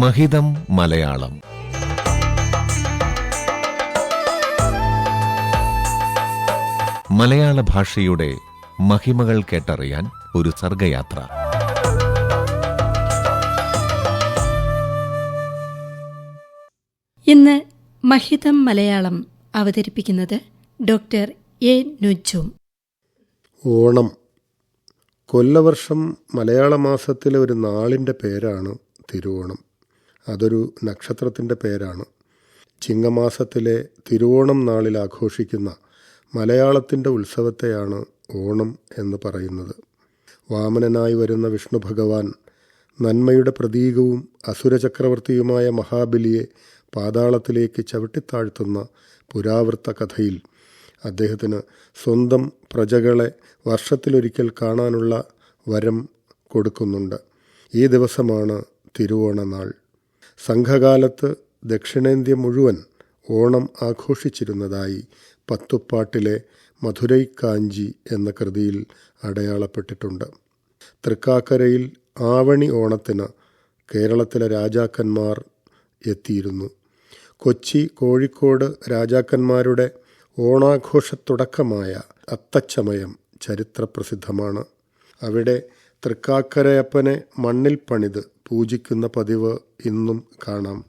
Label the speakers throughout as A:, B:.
A: മഹിതം മലയാളം. മലയാള ഭാഷയുടെ മഹിമകൾ കേട്ടറിയാൻ ഒരു സർഗയാത്ര.
B: ഇന്ന് മഹിതം മലയാളം അവതരിപ്പിക്കുന്നത് ഡോക്ടർ എ നുജും.
C: ഓണം. കൊല്ലവർഷം മലയാള മാസത്തിലെ ഒരു നാളിന്റെ പേരാണ് തിരുവോണം. അതൊരു നക്ഷത്രത്തിന്റെ പേരാണ്. ചിങ്ങമാസത്തിലെ തിരുവോണം നാളിൽ ആഘോഷിക്കുന്ന മലയാളത്തിന്റെ ഉത്സവത്തെയാണ് ഓണം എന്ന് പറയുന്നത്. വാമനനായി വരുന്ന വിഷ്ണു ഭഗവാൻ നന്മയുടെ പ്രതീകവും അസുരചക്രവർത്തിയുമായ മഹാബലിയെ പാതാളത്തിലേക്ക് ചവിട്ടിത്താഴ്ത്തുന്ന പുരാവൃത്ത കഥയിൽ അദ്ദേഹത്തിന് സ്വന്തം പ്രജകളെ വർഷത്തിലൊരിക്കൽ കാണാനുള്ള വരം കൊടുക്കുന്നുണ്ട്. ഈ ദിവസമാണ് തിരുവോണനാൾ. സംഘകാലത്ത് ദക്ഷിണേന്ത്യ മുഴുവൻ ഓണം ആഘോഷിച്ചിരുന്നതായി പത്തുപ്പാട്ടിലെ മധുരൈ കാഞ്ചി എന്ന കൃതിയിൽ അടയാളപ്പെട്ടിട്ടുണ്ട്. തൃക്കാക്കരയിൽ ആവണി ഓണത്തിന് കേരളത്തിലെ രാജാക്കന്മാർ എത്തിയിരുന്നു. കൊച്ചി കോഴിക്കോട് രാജാക്കന്മാരുടെ ഓണാഘോഷത്തുടക്കമായ അത്തച്ചമയം ചരിത്രപ്രസിദ്ധമാണ്. അവിടെ തൃക്കാക്കരയപ്പനെ മണ്ണിൽ പണിത് പൂജിക്കുന്ന പതിവ് ഇന്നും കാണാം.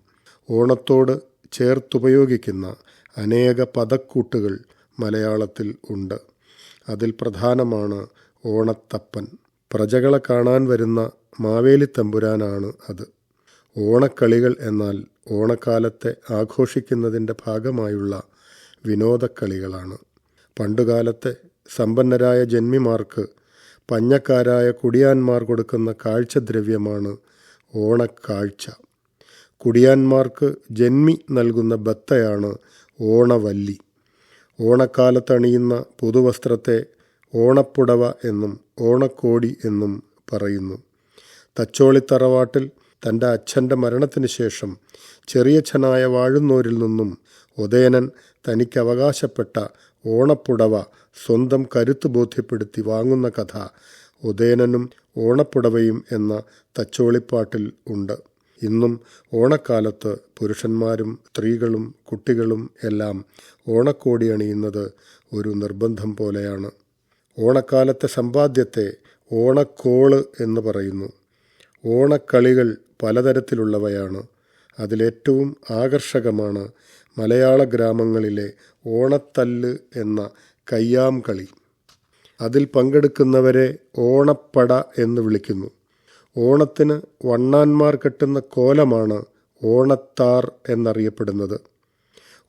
C: ഓണത്തോട് ചേർത്തുപയോഗിക്കുന്ന അനേക പദക്കൂട്ടുകൾ മലയാളത്തിൽ ഉണ്ട്. അതിൽ പ്രധാനമാണ് ഓണത്തപ്പൻ. പ്രജകളെ കാണാൻ വരുന്ന മാവേലി തമ്പുരാനാണ് അത്. ഓണക്കളികൾ എന്നാൽ ഓണക്കാലത്തെ ആഘോഷിക്കുന്നതിന്റെ ഭാഗമായുള്ള വിനോദക്കളികളാണ്. പണ്ടുകാലത്തെ സമ്പന്നരായ ജന്മിമാർക്ക് പഞ്ഞക്കാരായ കുടിയാന്മാർ കൊടുക്കുന്ന കാഴ്ചദ്രവ്യമാണ് ഓണക്കാഴ്ച. കുടിയാന്മാർക്ക് ജന്മി നൽകുന്ന ബത്തയാണ് ഓണവല്ലി. ഓണക്കാലത്തണിയുന്ന പുതുവസ്ത്രത്തെ ഓണപ്പുടവ എന്നും ഓണക്കോടി എന്നും പറയുന്നു. തച്ചോളിത്തറവാട്ടിൽ തന്റെ അച്ഛന്റെ മരണത്തിന് ശേഷം ചെറിയച്ഛനായ വാഴുന്നോരിൽ നിന്നും ഉദയനൻ തനിക്ക് അവകാശപ്പെട്ട ഓണപ്പുടവ സ്വന്തം കരുത്ത് ബോധ്യപ്പെടുത്തി വാങ്ങുന്ന കഥ ഉദയനനും ഓണപ്പുടവയും എന്ന തച്ചോളിപ്പാട്ടിൽ ഉണ്ട്. ഇന്നും ഓണക്കാലത്ത് പുരുഷന്മാരും സ്ത്രീകളും കുട്ടികളും എല്ലാം ഓണക്കോടി അണിയുന്നത് ഒരു നിർബന്ധം പോലെയാണ്. ഓണക്കാലത്തെ സമ്പാദ്യത്തെ ഓണക്കോൾ എന്ന് പറയുന്നു. ഓണക്കളികൾ പലതരത്തിലുള്ളവയാണ്. അതിലേറ്റവും ആകർഷകമാണ് മലയാള ഗ്രാമങ്ങളിലെ ഓണത്തല്ല് എന്ന കയ്യാം കളി. അതിൽ പങ്കെടുക്കുന്നവരെ ഓണപ്പട എന്ന് വിളിക്കുന്നു. ഓണത്തിന് വണ്ണാന്മാർ കെട്ടുന്ന കോലമാണ് ഓണത്താർ എന്നറിയപ്പെടുന്നത്.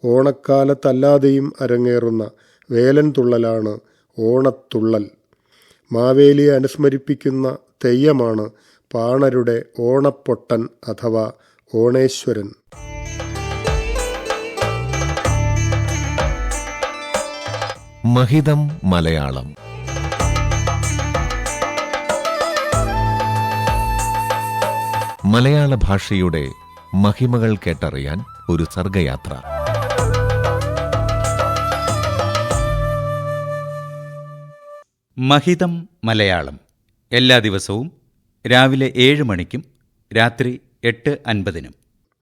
C: ഓണക്കാലത്തല്ലാതെയും അരങ്ങേറുന്ന വേലൻ തുള്ളലാണ് ഓണത്തുള്ളൽ. മാവേലിയെ അനുസ്മരിപ്പിക്കുന്ന തെയ്യമാണ് പാണരുടെ ഓണപ്പൊട്ടൻ അഥവാ ഓണേശ്വരൻ.
A: മഹിതം മലയാളം. മലയാള ഭാഷയുടെ മഹിമകൾ കേട്ടറിയാൻ ഒരു സർഗയാത്ര.
D: മഹിതം മലയാളം. എല്ലാ ദിവസവും രാവിലെ ഏഴ് മണിക്കും രാത്രി എട്ട് അൻപതിനും.